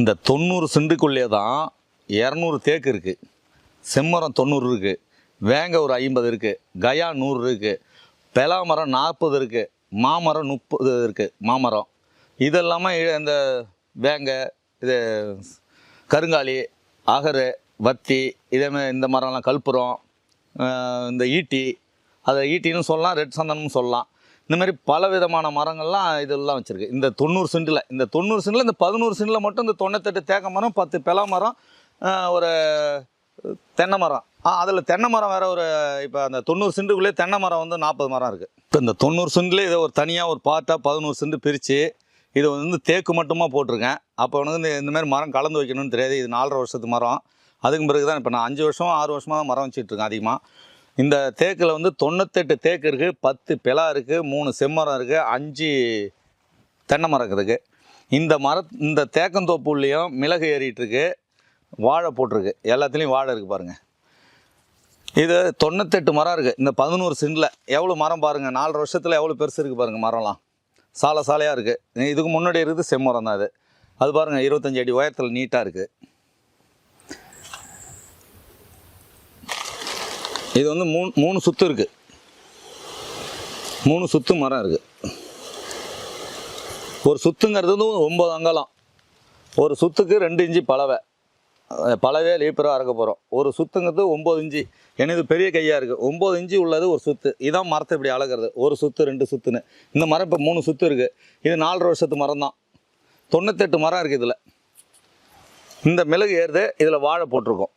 இந்த தொண்ணூறு செண்டுக்குள்ளே தான் இரநூறு தேக்கு இருக்குது செம்மரம் தொண்ணூறு இருக்குது வேங்க ஒரு ஐம்பது இருக்குது கயா நூறு இருக்குது பெலா மரம் நாற்பது இருக்குது மாமரம் முப்பது இருக்குது மாமரம். இதெல்லாமல் இந்த வேங்க இது கருங்காலி அகரு வத்தி இதேமாதிரி இந்த மரம்லாம் கற்பூரம் இந்த ஈட்டி. அதை ஈட்டின்னு சொல்லலாம் ரெட் சந்தனம்னு சொல்லலாம். இந்த மாதிரி பல விதமான மரங்கள்லாம் இதெல்லாம் வச்சுருக்கு. இந்த தொண்ணூறு சென்டில் இந்த தொண்ணூறு சென்டில் இந்த பதினோரு சென்டில் மட்டும் இந்த தொண்ணூத்தெட்டு தேக்க மரம் பத்து பெலா மரம் ஒரு தென்னை மரம். அதில் தென்னை மரம் வேறு ஒரு இப்போ அந்த தொண்ணூறு சென்ட்டுக்குள்ளேயே தென்னை மரம் வந்து நாற்பது மரம் இருக்குது இப்போ இந்த தொண்ணூறு சென்ட்லேயே இதை ஒரு தனியாக ஒரு பார்ட்டாக பதினோரு சென்ட் பிரித்து இது வந்து தேக்கு மட்டுமா போட்டிருக்கேன். அப்போ வந்து இந்த இந்த மாதிரி மரம் கலந்து வைக்கணும்னு தெரியாது. இது நாலரை வருஷத்து மரம். அதுக்கு பிறகு தான் இப்போ நான் அஞ்சு வருஷம் ஆறு வருஷமாக தான் மரம் இருக்கேன் அதிகமாக இந்த தேக்கில் வந்து தொண்ணூத்தெட்டு தேக்கு இருக்குது பத்து பிலா இருக்குது மூணு செம்மரம் இருக்குது அஞ்சு தென்னை மரம் இருக்குது. இந்த மர இந்த தேக்கந்தோப்புலேயும் மிளகு ஏறிட்டுருக்கு வாழை போட்டிருக்கு. எல்லாத்துலேயும் வாழை இருக்குது பாருங்கள் இது தொண்ணூத்தெட்டு மரம் இருக்குது இந்த பதினோரு சென்டில் எவ்வளோ மரம் பாருங்கள் நாலு வருஷத்தில் எவ்வளோ பெருசு இருக்குது பாருங்கள் மரம்லாம். சாலை சாலையாக இருக்குது இதுக்கு முன்னாடி இருக்குது செம்மரம் தான் அது அது பாருங்கள் இருபத்தஞ்சி அடி உயரத்தில் நீட்டாக இருக்குது இது வந்து மூணு மூணு சுத்து இருக்குது மூணு சுத்து மரம் இருக்குது ஒரு சுத்துங்கிறது வந்து ஒம்பது அங்கலம். ஒரு சுத்துக்கு ரெண்டு இன்ச்சு பலவை. பலவே லீப்பராக அறக்க போகிறோம் ஒரு சுத்துங்கிறது ஒம்பது இன்ச்சு எனது பெரிய கையாக இருக்குது ஒம்பது இன்ச்சு உள்ளது ஒரு சுத்து. இதான் மரத்தை இப்படி அழகிறது ஒரு சுத்து ரெண்டு சுத்துன்னு. இந்த மரம் இப்போ மூணு சுத்து இருக்குது இது நாலரை வருஷத்து மரம் தான். தொண்ணூத்தெட்டு மரம் இருக்குது இதில். இந்த மிளகு ஏறுது. இதில் வாழை போட்டிருக்கோம்.